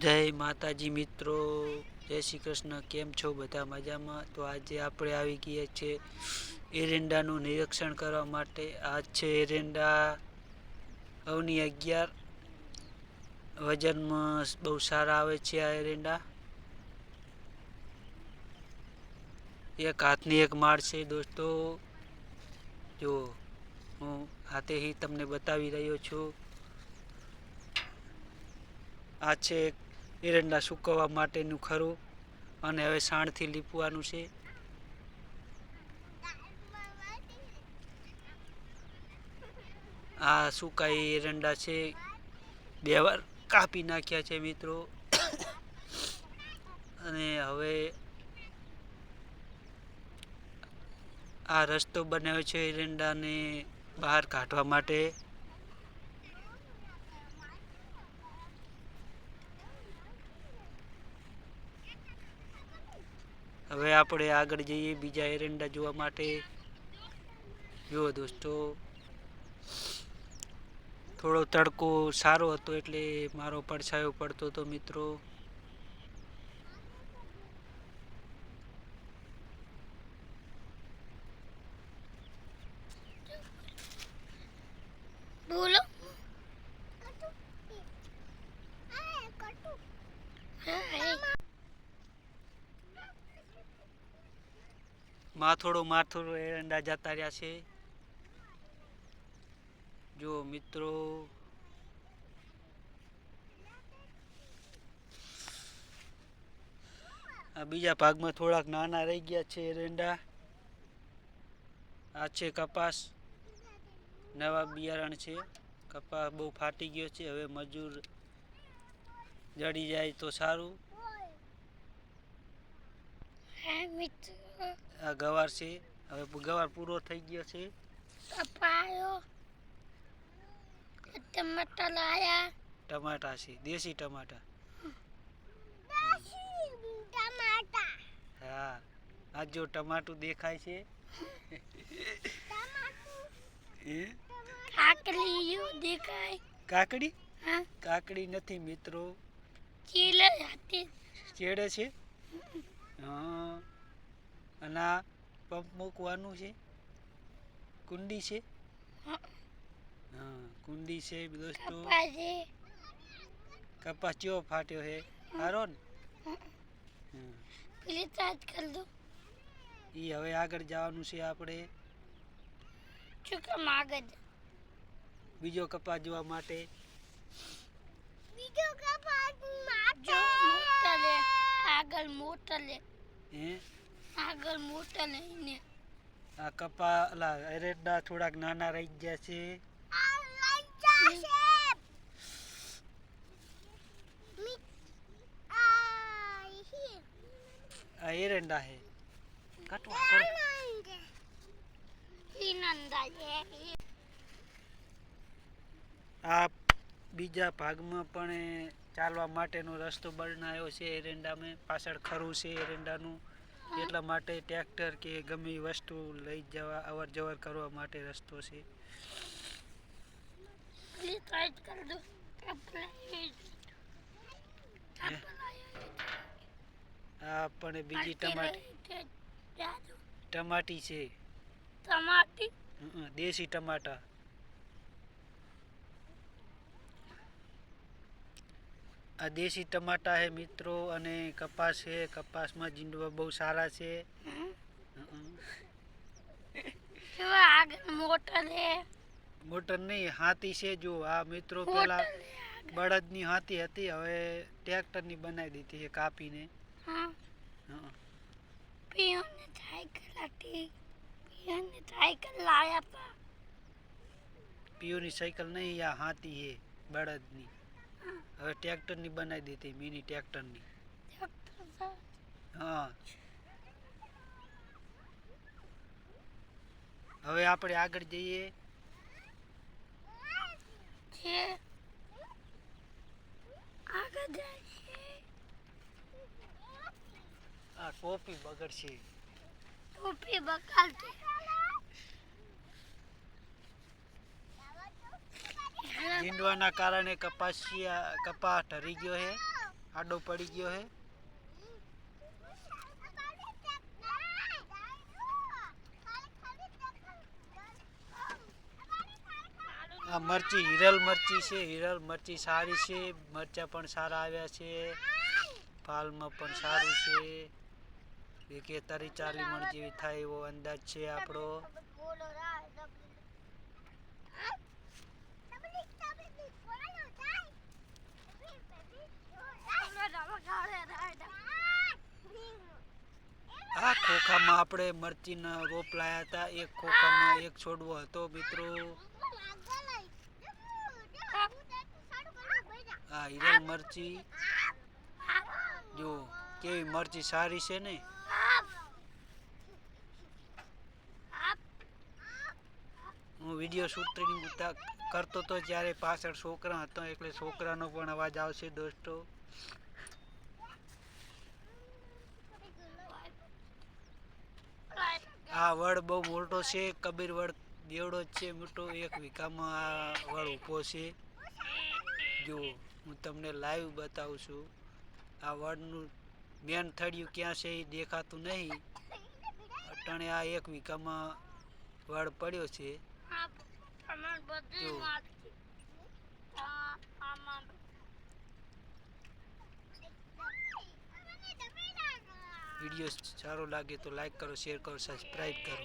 જય માતાજી મિત્રો, જય શ્રી કૃષ્ણ, કેમ છો બધા મજામાં? તો આજે આપણે આવી ગયા છે એરંડાનું નિરીક્ષણ કરવા માટે. આ છે એરંડા અવની અગિયાર. વજનમાં બહુ સારા આવે છે આ એરંડા. એક હાથની એક માળ છે દોસ્તો. જો, હું હાથેથી તમને બતાવી રહ્યો છું. આ છે એરંડા સૂકવવા માટેનું ખરું અને હવે સાણથી લીપવાનું છે. આ સુકાઈ એરંડા છે. બે વાર કાપી નાખ્યા છે મિત્રો. અને હવે આ રસ્તો બનાવ્યો છે એરંડાને બહાર કાઢવા માટે. હવે આપણે આગળ જઈએ બીજા એરંડા જોવા માટે. જુઓ દોસ્તો, થોડો તડકો સારો હતો એટલે મારો પડછાયો પડતો હતો મિત્રો. માથોડો માથોડો એરંડા જતા રહ્યા છે. જો મિત્રો. આ બીજા ભાગમાં થોડાક નાના રહી ગયા છે એરંડા આ છે કપાસ. નવા બિયારણ છે. કપાસ બહુ ફાટી ગયો છે. હવે મજૂર જડી જાય તો સારું. હા મિત્રો. આ ગવાર છે. હવે ગવાર પૂરો થઈ ગયો છે. કપાયો ટમાટા લાયા. ટમાટા છે દેશી ટમાટા. ટમાટા. હા આ જો ટમાટું દેખાય છે. કાકડી દેખાય. કાકડી? હા. કાકડી નથી મિત્રો. ચીલે હતી. ચેડે છે? હા. અને આ પંપ મૂકવાનું છે. કુંડી છે. હા. કુંડી છે દોસ્તો કપાસે. ચેવો ફાટ્યો છે. સારો ને. પેલી ચાર્જ કરી દો. એ હવે આગળ જવાનું છે આપણે. ચૂકા આગળ? બીજો કપાસ જોવા માટે. બીજો કપાસ આગળ મોટા લે. હે? આગળ મોટા લઈને આ કપા અલા એરંડા થોડાક નાના રહી ગયા છે. આ એરંડા કાટવા કરો. આ બીજા ભાગમાં પણ ચાલવા માટેનો રસ્તો બનાવ્યો છે એરંડામાં. પાછળ ખરું છે એરંડાનું. એટલા માટે ટ્રેક્ટર કે ગમે વસ્તુ લઈ જવા અવર જવર કરવા માટે રસ્તો છે. હા? પણ બીજી ટમાટી ટમાટી છે. ટમાટી? દેશી ટમાટા. આ દેશી ટમાટા છે મિત્રો અને કપાસ છે. કપાસમાં જીંડવા બહુ સારા છે. મોટર નહીં હાથી છે જો. આ મિત્રો પેલા બળદની હાથી હતી. હવે ટ્રેક્ટરની બનાવી દીધી છે કાપીને. પીઓની સાયકલ નહીં આ હાથી છે બળદની. હવે ટ્રેક્ટરની બનાવી દીધી મિની ટ્રેક્ટરની. હા. હવે આપણે આગળ જઈએ. આ ટોપી બગડશે. ટોપી બકાલતી ઝીંડવાના કારણે કપાસિયા કપા ઢરી ગયો છે આડો પડી ગયો હે. આ મરચી હિરલ મરચી છે, હિરલ મરચી સારી છે, મરચા પણ સારા આવ્યા છે, ફાલમાં પણ સારું છે. એક તરી ચાલી મણ જેવી થાય એવો અંદાજ છે આપણો. આ ખોખામાં આપણે મરચીના રોપ લાયા હતા. એક ખોખામાં એક છોડવો હતો, મિત્રો. આ હિરલ મરચી. જો, કેવી મરચી સારી છે ને? હું વીડિયો શૂટિંગ કરતો હતો જ્યારે પાછળ છોકરા હતો, એટલે છોકરાનો પણ અવાજ આવશે દોસ્તો. આ વડ બહુ મોટો છે, કબીર વડ દેવડો જ છે, મોટો એક વીઘામાં આ વડ ઊભો છે. જો, હું તમને લાઈવ બતાવું છું. આ વડનું મેન થડિયું ક્યાં છે એ દેખાતું નહીં. અટાણે આ એક વીઘામાં વડ પડ્યો છે. જો. વીડિયો સારો લાગે તો લાઈક કરો શેર કરો સબસ્ક્રાઈબ કરો